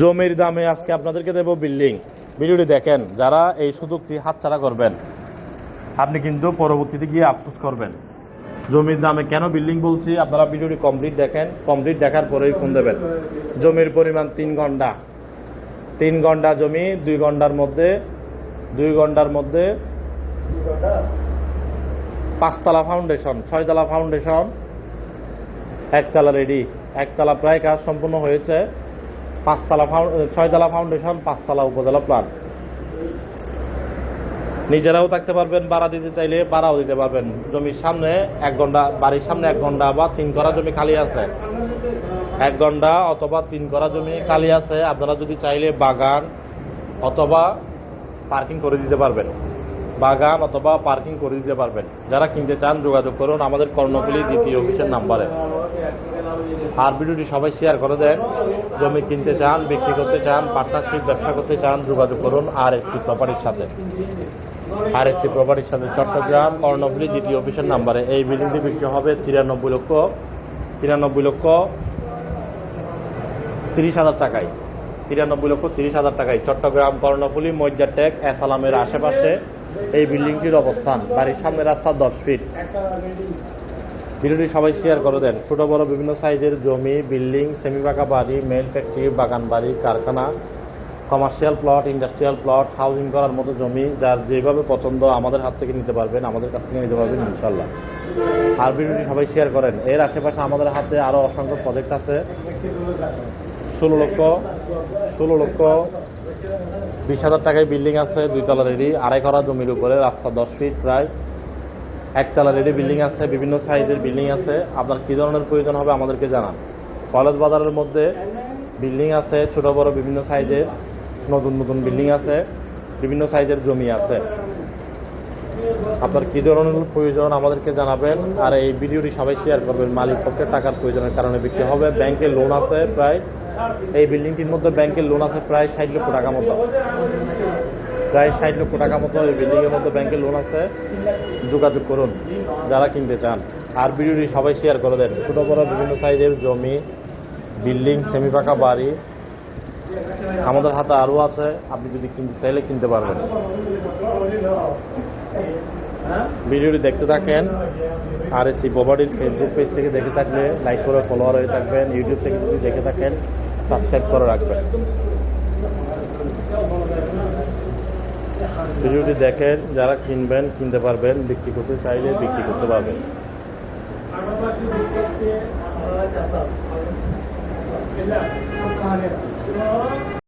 জমির দামে আজকে আপনাদেরকে দেবো বিল্ডিং। ভিডিওটি দেখেন, যারা এই সুযোগটি হাতছাড়া করবেন, আপনি কিন্তু পরবর্তীতে গিয়ে আফসোস করবেন। জমির দামে কেন বিল্ডিং বলছি? আপনারা ভিডিওটি কমপ্লিট দেখেন। কমপ্লিট দেখার পরেই ফোন দেবেন। জমির পরিমাণ তিন ঘণ্টা। তিন ঘণ্টা জমি, দুই ঘণ্টার মধ্যে, দুই ঘণ্টার মধ্যে পাঁচতলা ফাউন্ডেশন ছয়তলা ফাউন্ডেশন একতলা রেডি একতলা প্রায় কাজ সম্পূর্ণ হয়েছে। পাঁচতলা ছয়তলা ফাউন্ডেশন পাঁচতলা উপজেলা প্ল্যান নিজেরাও থাকতে পারবেন, ভাড়া দিতে চাইলে ভাড়াও দিতে পারবেন। জমির সামনে এক ঘণ্টা, বাড়ির সামনে এক ঘণ্টা বা তিন করা জমি খালি আছে। এক ঘণ্টা অথবা তিন করা জমি খালি আছে, আপনারা যদি চাইলে বাগান অথবা পার্কিং করে দিতে পারবেন। বাগান অথবা পার্কিং করে দিতে পারবেন। যারা কিনতে চান যোগাযোগ করুন, আমাদের কর্ণফুলি দ্বিতীয় অফিসের নাম্বারে। আর ভিডিওটি সবাই শেয়ার করে দেন। জমি কিনতে চান, বিক্রি করতে চান পার্টনারশিপ ব্যবসা করতে চান, যোগাযোগ করুন আর এসপি প্রপার্টির সাথে। আর এসপি প্রপার্টির সাথে চট্টগ্রাম, কর্ণফুলি দ্বিতীয় অফিসের নাম্বারে। এই বিল্ডিংটি বিক্রি হবে তিরানব্বই লক্ষ তিরানব্বই লক্ষ তিরিশ হাজার টাকায়। তিরানব্বই লক্ষ তিরিশ হাজার টাকায়। চট্টগ্রাম, কর্ণফুলি মজ্জা টেক এসালামের আশেপাশে এই বিল্ডিংটির অবস্থান। বাড়ির সামনে রাস্তা দশ ফিট ভিডিওটি সবাই শেয়ার করে দেন। ছোট বড় বিভিন্ন সাইজের জমি, বিল্ডিং সেমি পাকা বাড়ি মেল ফ্যাক্টরি বাগান বাড়ি, কারখানা commercial plot industrial plot housing করার মতো জমি, যার যেভাবে পছন্দ আমাদের হাত থেকে নিতে পারবেন, আমাদের কাছ থেকে নিতে পারবেন ইনশাল্লাহ আর ভিডিওটি সবাই শেয়ার করেন। এর আশেপাশে আমাদের হাতে আরও অসংখ্য প্রজেক্ট আছে। ষোলো লক্ষ ষোলো লক্ষ, বিশ হাজার টাকায় বিল্ডিং আছে, দুইতলা রেডি আড়াই করা জমির উপরে, রাস্তা দশ ফিট প্রায়। একতলা রেডি বিল্ডিং আছে, বিভিন্ন সাইজের বিল্ডিং আছে। আপনার কী ধরনের প্রয়োজন হবে আমাদেরকে জানান। কলেজ বাজারের মধ্যে বিল্ডিং আছে, ছোট, বড়, বিভিন্ন সাইজের নতুন নতুন বিল্ডিং আছে, বিভিন্ন সাইজের জমি আছে। আপনার কী ধরনের প্রয়োজন আমাদেরকে জানাবেন। আর এই ভিডিওটি সবাই শেয়ার করবেন। মালিক পক্ষের টাকার প্রয়োজনের কারণে বিক্রি হবে। ব্যাংকে লোন আছে প্রায়, এই বিল্ডিংটির মধ্যে ব্যাংকের লোন আছে প্রায় ষাট লক্ষ টাকা মতো। প্রায় ষাট লক্ষ টাকা মতো এই বিল্ডিংয়ের মতো ব্যাংকের লোন আছে। যোগাযোগ করুন, যারা কিনতে চান। আর ভিডিওটি সবাই শেয়ার করে দেন। ছোটো বড় বিভিন্ন সাইজের জমি, বিল্ডিং সেমি পাকা বাড়ি, আমাদের হাতে আরও আছে। আপনি যদি কিনতে চাইলে কিনতে পারবেন। ভিডিওটি দেখতে থাকেন। আর এস প্রপার্টির ফেসবুক পেজ থেকে দেখে থাকলে লাইক করে ফলোয়ার হয়ে থাকবেন। ইউটিউব থেকে যদি দেখে থাকেন সাবস্ক্রাইব করে রাখবেন। ভিডিওটি দেখেন যারা কিনবেন কিনতে পারবেন বিক্রি করতে চাইলে বিক্রি করতে পারবেন.